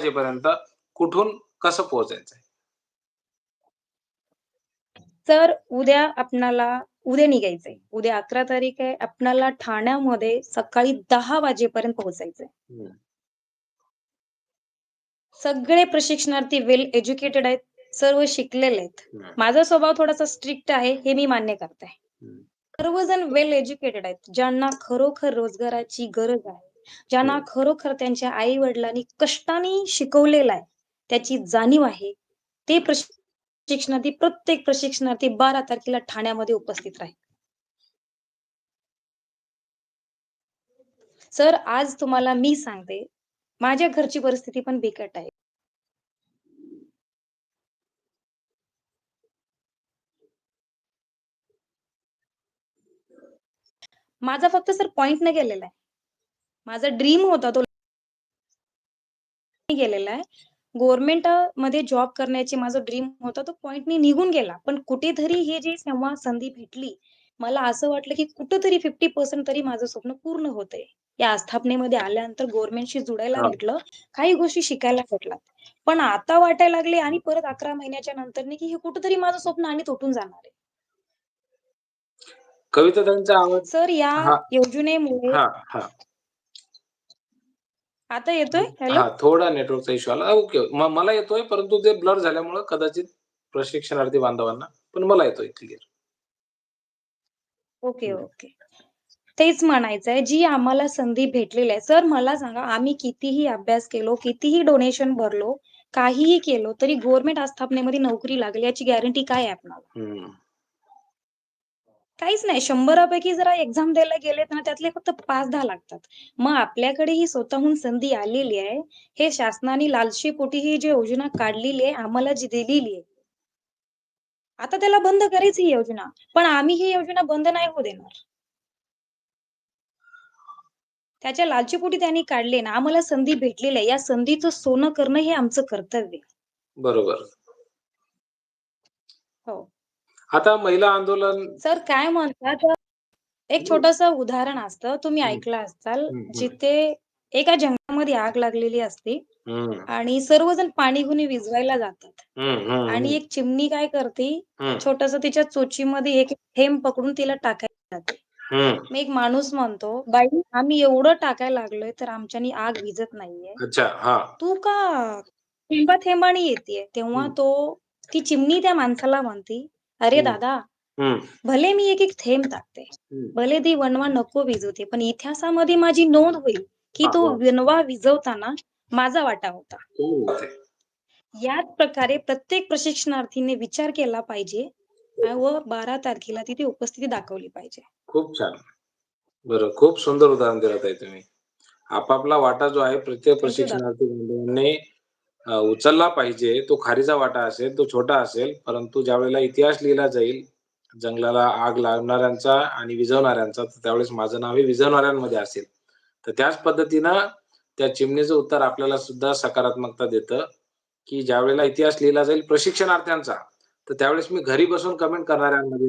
वाजेपर्यंत कुठून कसं पोहोचायचंय? तर उद्या आपणाला उद्या निघायचंय. उद्या 11 तारीख आहे. आपणाला ठाण्यामध्ये सकाळी 10 वाजेपर्यंत पोहोचायचंय. सगळे प्रशिक्षणार्थी वेल एज्युकेटेड आहेत. सर्व शिकलेले आहेत. माझा स्वभाव थोडासा स्ट्रिक्ट आहे, हे मी मान्य करते. सर्वजण वेल एज्युकेटेड आहेत. ज्यांना खरोखर रोजगाराची गरज आहे. ज्यांना हं. खरोखर त्यांच्या आई-वडिलांनी कष्टाने शिकवलेलं आहे. त्याची जाणीव आहे. ते प्रशिक्षणार्थी प्रत्येक प्रशिक्षणार्थी 12 तारखेला ठाण्यामध्ये उपस्थित राहील. सर, आज तुम्हाला मी सांगते, माझ्या घरची परिस्थिती पण बिकट आहे. माझा फक्त सर पॉइंटने गेलेला आहे. माझा ड्रीम होता तो गेलेला आहे. गव्हर्नमेंटमध्ये जॉब करण्याची माझा ड्रीम होता तो पॉइंटनी निघून गेला. पण कुठेतरी हे जे जेव्हा संधी भेटली, मला असं वाटलं की कुठेतरी 50% तरी माझं स्वप्न पूर्ण होतंय. या आस्थापनेमध्ये आल्यानंतर गव्हर्नमेंटशी जुडायला. भेटलं. काही गोष्टी शिकायला भेटल्या. पण आता वाटायला लागले आणि परत 11 महिन्याच्या नंतरनी की हे कुठेतरी माझं स्वप्न आणि तुटून जाणार आहे. आवाज सर, या. योजनेमुळे. आता येतोय? हॅलो? हां, थोडा नेटवर्कचा इश्यू आला. ओके. मला येतोय, परंतु ते ब्लर झाल्यामुळं कदाचित प्रशिक्षणार्थी बांधवांना, पण मला येतोय क्लिअर. ओके. ओके. तेच म्हणायचंय, जी आम्हाला संधी भेटलेली आहे. सर, मला सांगा, आम्ही कितीही अभ्यास केलो, कितीही डोनेशन भरलो, काहीही केलो, तरी गव्हर्नमेंट आस्थापनेमध्ये नोकरी लागेल याची गॅरंटी काय आहे आपणाला? काहीच नाही. 100 पैकी जरा एक्झाम द्यायला गेलेत ना, त्यातले फक्त 5-10 लागतात. मग आपल्याकडे ही स्वतःहून संधी आलेली आहे. हे शासनाने लालसेपोटी ही जी योजना काढलेली आहे, आम्हाला जी दिलेली आहे. आता त्याला बंद करायची ही योजना. पण आम्ही ही योजना बंद नाही होऊ देणार. त्याच्या लालचीपोटी त्यांनी काढली ना, आम्हाला संधी भेटलेली आहे. या संधीचं सोनं करणं हे आमचं कर्तव्य. बरोबर. हो. आता महिला आंदोलन सर, काय म्हणतात एक. छोटंसं उदाहरण असतं. तुम्ही. ऐकलं असाल. जिथे एका जंगलामध्ये आग लागलेली असते. आणि सर्वजण पाणी घेऊन विझवायला जातात. आणि. एक चिमणी काय करते. छोटंसं तिच्या चोचीमध्ये एक थेंब पकडून तिला टाकायला जाते. मग एक माणूस म्हणतो, "बाई, आम्ही एवढं टाकायला लागलोय, तर आमच्यानी आग विझत नाहीये. तू का थेंबा-थेंबाने येतीये?" तेव्हा हं. तो ती चिमणी त्या माणसाला म्हणते, "अरे हं. दादा, हं. भले मी एक-एक थेंब टाकते. हं. भले ती वणवा नको विझवते, पण इतिहासामध्ये माझी नोंद होईल, की हां, तो हो. वणवा विझवताना माझा वाटा होता." क्या बात है! याच प्रकारे प्रत्येक प्रशिक्षणार्थीने विचार केला पाहिजे अ, व 12 तारखेला तिथे उपस्थिती दाखवली पाहिजे. खूप छान. बरं, खूप सुंदर उदाहरण दिलं ताई तुम्ही. आपापला वाटा जो आहे प्रत्येक थँक यू दादा. प्रशिक्षणार्थी बांधवांनी उचलला पाहिजे. तो खारीचा वाटा असेल, तो छोटा असेल, परंतु ज्यावेळेला इतिहास लिहिला जाईल, जंगलाला आग लावणाऱ्यांचा आणि विझवणाऱ्यांचा, तर त्यावेळेस माझं नाव हे विझवणाऱ्यांमध्ये असेल. तर त्याच पद्धतीनं त्या चिमणीचं उत्तर आपल्याला सुद्धा सकारात्मकता देतं, की ज्यावेळेला इतिहास लिहिला जाईल प्रशिक्षणार्थ्यांचा, तर त्यावेळेस मी घरी बसून कमेंट करणाऱ्यांमध्ये.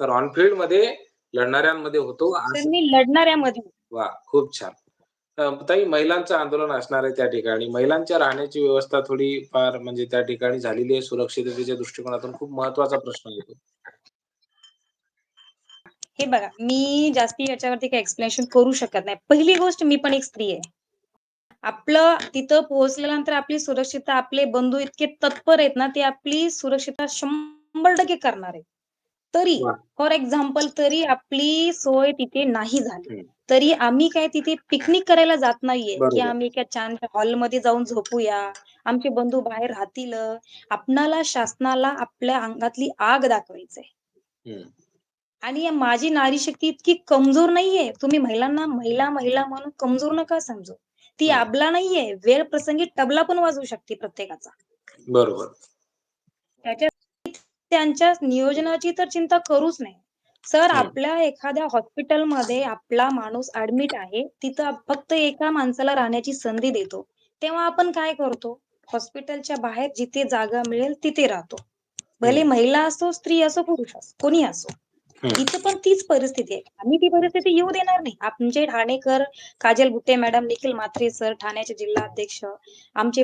तर ऑन फील्डमध्ये लढणाऱ्यांमध्ये होतो लढणाऱ्यामध्ये वाह! खूप छान. ताई महिलांचं आंदोलन असणार आहे त्या ठिकाणी. महिलांच्या राहण्याची व्यवस्था थोडी फार म्हणजे त्या ठिकाणी झालेली आहे. सुरक्षिततेच्या दृष्टिकोनातून खूप महत्त्वाचा प्रश्न आहे तो. हे बघा, मी जास्ती याच्यावरती काही एक्सप्लेनेशन करू शकत नाही. पहिली गोष्ट मी पण एक स्त्री आहे. आपलं तिथं पोहोचल्यानंतर आपली सुरक्षितता आपले बंधू इतके तत्पर आहेत ना, ते आपली सुरक्षितता 100% करणार आहेत. तरी! फॉर एक्झाम्पल तरी आपली सोय तिथे नाही झाली. तरी आम्ही काय तिथे पिकनिक करायला जात नाहीये, की. आम्ही एका छानशा हॉलमध्ये जाऊन झोपूया. आमचे बंधू बाहेर राहतील. आपणाला शासनाला आपल्या अंगातली आग दाखवायचंय. आणि माझी नारी शक्ती इतकी कमजोर नाहीये. तुम्ही महिलांना महिला, महिला म्हणून कमजोर नका समजू. ती. अबला नाहीये. वेळ प्रसंगी तबला पण वाजवू शकते प्रत्येकाचा. बरोबर. त्याच्या त्यांच्या नियोजनाची तर चिंता करूच नाही. सर, हं. आपल्या एखाद्या हॉस्पिटलमध्ये आपला माणूस ॲडमिट आहे. तिथं फक्त एका माणसाला राहण्याची संधी देतो. तेव्हा आपण काय करतो? हॉस्पिटलच्या बाहेर जिथे जागा मिळेल तिथे राहतो. भले. महिला असो, स्त्री असो, पुरुष असो, कोणी असो. इथं पण तीच परिस्थिती आहे. आम्ही ती परिस्थिती येऊ देणार नाही. आमचे ठाणेकर, काजल बुट्टे मॅडम, निखिल म्हात्रे सर, ठाण्याचे जिल्हाध्यक्ष, आमचे